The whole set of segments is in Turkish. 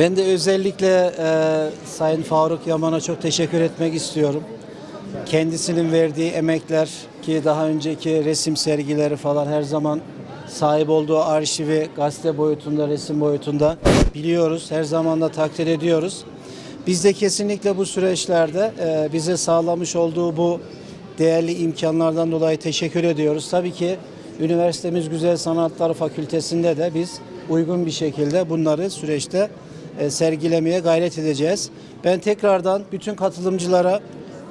Ben de özellikle e, Sayın Faruk Yaman'a çok teşekkür etmek istiyorum. Kendisinin verdiği emekler ki daha önceki resim sergileri falan her zaman sahip olduğu arşivi gazete boyutunda, resim boyutunda biliyoruz. Her zaman da takdir ediyoruz. Biz de kesinlikle bu süreçlerde e, bize sağlamış olduğu bu değerli imkanlardan dolayı teşekkür ediyoruz. Tabii ki üniversitemiz Güzel Sanatlar Fakültesinde de biz uygun bir şekilde bunları süreçte sergilemeye gayret edeceğiz. Ben tekrardan bütün katılımcılara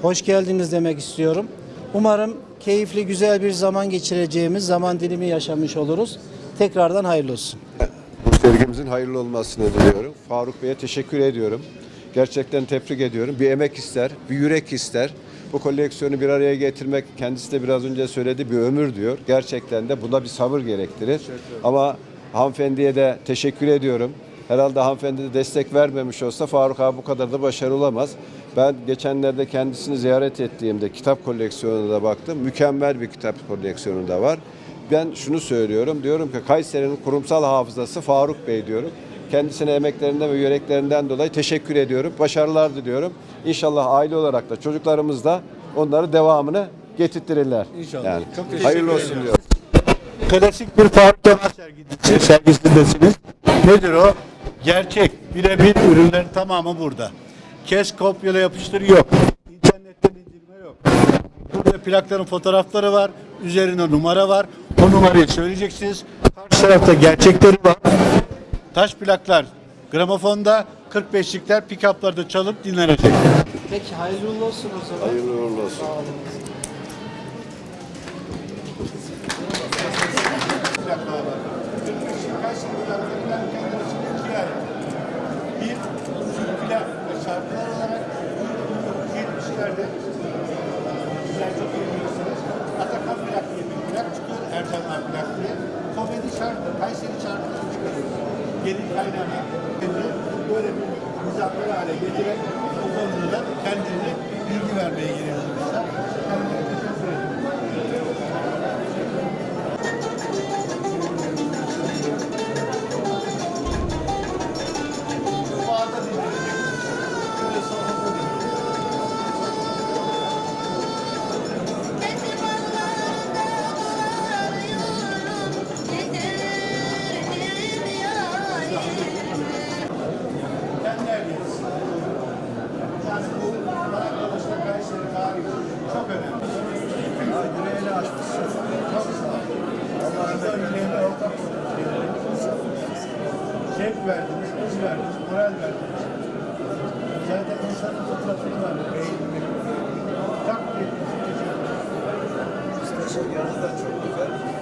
hoş geldiniz demek istiyorum. Umarım keyifli güzel bir zaman geçireceğimiz zaman dilimi yaşamış oluruz. Tekrardan hayırlı olsun. Bu sergimizin hayırlı olmasını diliyorum. Faruk Bey'e teşekkür ediyorum. Gerçekten tebrik ediyorum. Bir emek ister, bir yürek ister. Bu koleksiyonu bir araya getirmek kendisi de biraz önce söyledi bir ömür diyor. Gerçekten de buna bir sabır gerektirir. Ama hanımefendiye de teşekkür ediyorum. Herhalde hanımefendi de destek vermemiş olsa Faruk abi bu kadar da başarılı olamaz. Ben geçenlerde kendisini ziyaret ettiğimde kitap koleksiyonuna da baktım. Mükemmel bir kitap koleksiyonu da var. Ben şunu söylüyorum. Diyorum ki Kayseri'nin kurumsal hafızası Faruk Bey diyorum. Kendisine emeklerinden ve yüreklerinden dolayı teşekkür ediyorum. Başarılar diliyorum. İnşallah aile olarak da çocuklarımız da onları devamını getirtirirler. İnşallah. Yani. Çok teşekkür Hayırlı olsun ediyorum. diyorum. Klasik bir Faruk Kemal sergisi, sergisindesiniz. Nedir o? Gerçek, birebir ürünlerin tamamı burada. Kes, kopyala, yapıştır yok. İnternetten indirme yok. Burada plakların fotoğrafları var. Üzerine numara var. O numarayı söyleyeceksiniz. Karşı tarafta gerçekleri var. Taş plaklar gramofonda, 45'likler pick-up'larda çalıp dinlenecek. Peki hayırlı olsun o zaman. Hayırlı uğurlu olsun. Bir, plak ve şarkılar olarak 70'lerde sizler çok iyi biliyorsunuz. Atakan plak diye bir plak çıkıyor, Ercanlar plak diye. Komedi şarkı, Kayseri şarkısı çıkarıyor. Gelin kaynana kendi böyle bir mizahlar hale getirerek bu konuda da kendini bilgi vermeye geliyorlar. Kendilerine verdiniz, güç verdiniz, moral verdiniz. Zaten insanın fıtratını var. Takdir ederim. Yanınız da çok güzel.